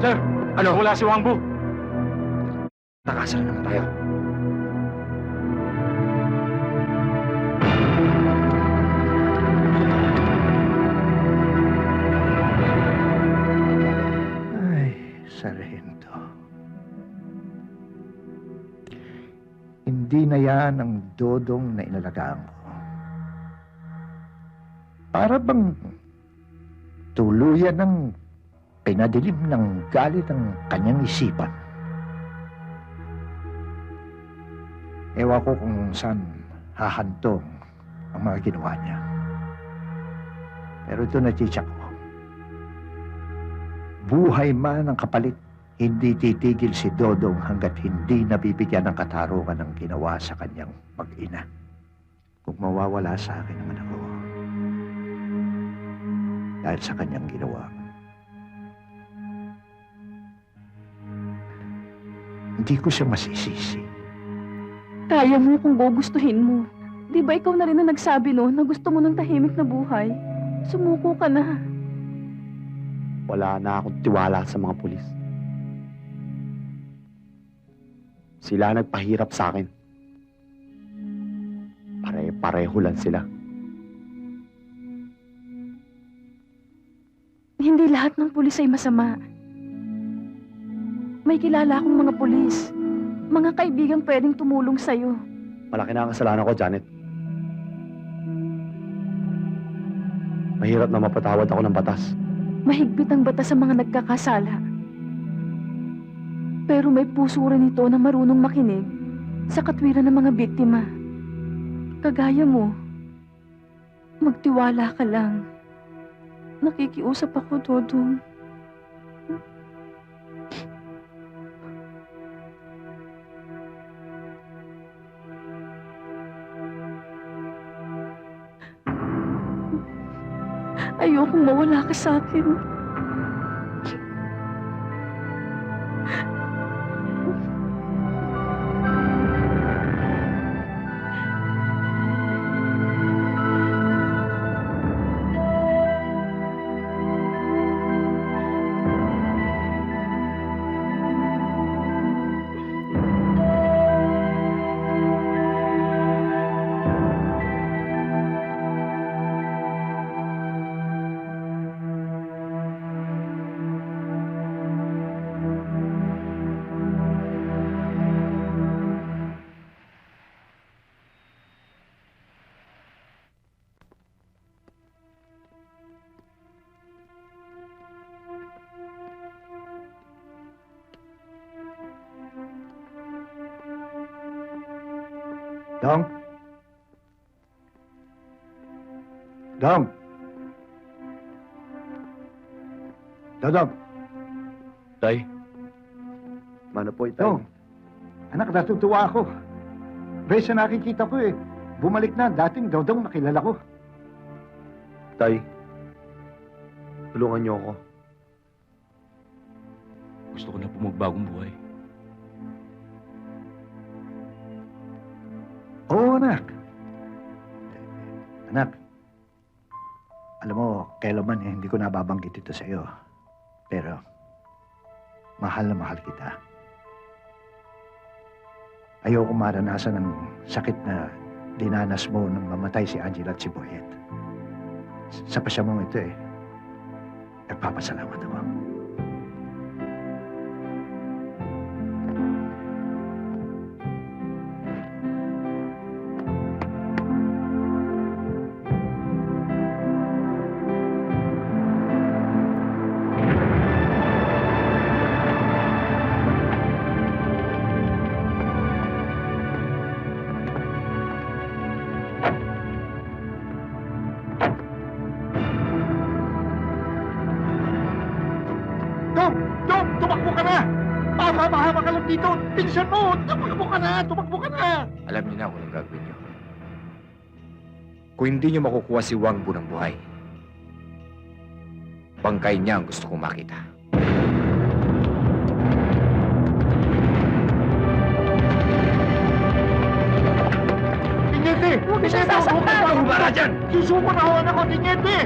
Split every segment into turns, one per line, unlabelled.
Sir,
Ano?
wala si Wangbu.
Takasan na naman tayo.
Ay, sarento. Hindi na yan ang dodong na inalagaan ko. Para bang tuluyan ng pinadilim ng galit ang kanyang isipan. Ewan ko kung saan hahantong ang mga ginawa niya. Pero ito na ko. Buhay man ang kapalit, hindi titigil si Dodong hanggat hindi nabibigyan ng katarungan ng ginawa sa kanyang mag-ina. Kung mawawala sa akin naman ako, dahil sa kanyang ginawa, hindi ko siya masisisi.
Kaya mo kung gugustuhin mo. Di ba ikaw na rin na nagsabi no na gusto mo ng tahimik na buhay? Sumuko ka na.
Wala na akong tiwala sa mga pulis. Sila nagpahirap sa akin. Pare-pareho lang sila.
Hindi lahat ng pulis ay masama. May kilala akong mga pulis. Mga kaibigan pwedeng tumulong sa'yo.
Malaki na ang kasalanan ko, Janet. Mahirap na mapatawad ako ng batas.
Mahigpit ang batas sa mga nagkakasala. Pero may puso rin ito na marunong makinig sa katwiran ng mga biktima. Kagaya mo, magtiwala ka lang. Nakikiusap ako, Dodong. Ayokong mawala ka sa akin.
Dong? Dong? Dodong?
Tay? Mano po ito?
Dong? Anak, natutuwa ako. Bes na nakikita ko eh. Bumalik na, dating Dodong nakilala ko.
Tay? Tulungan niyo ako.
Gusto ko na po magbagong buhay.
Anak. Anak, alam mo, kailanman eh, hindi ko nababanggit ito sa iyo. Pero, mahal na mahal kita. Ayoko maranasan ng sakit na dinanas mo nang mamatay si Angela at si Boyet. Sa pasya ito eh, nagpapasalamat ako. Dong! Dong! Tumakbo ka na! Mahaba-mahaba ka lang dito! Bilisan mo! Tumakbo ka na! Tumakbo ka na!
Alam niyo na kung anong gagawin niyo. Kung hindi niyo makukuha si Wang Bu ng buhay, bangkay niya ang gusto kong makita.
Tinyente!
Huwag siya sasaktan!
Humara dyan! Susuko na ako anak ko, Tinyente!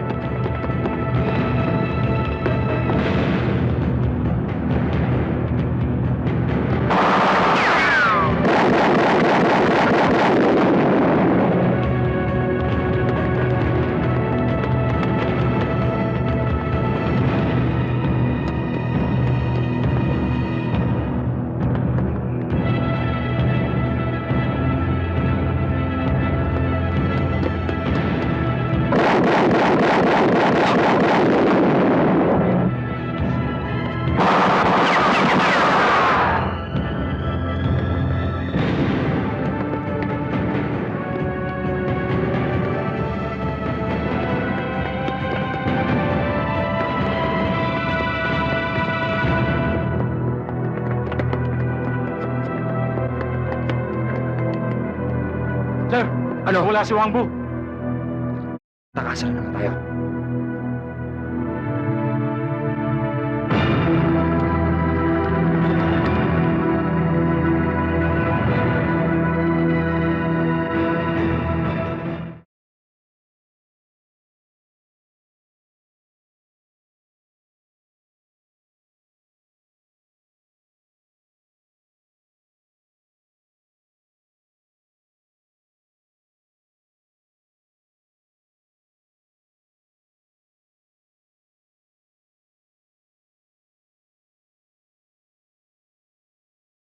Ano?
Wala si Wangbu.
Takasan na naman tayo.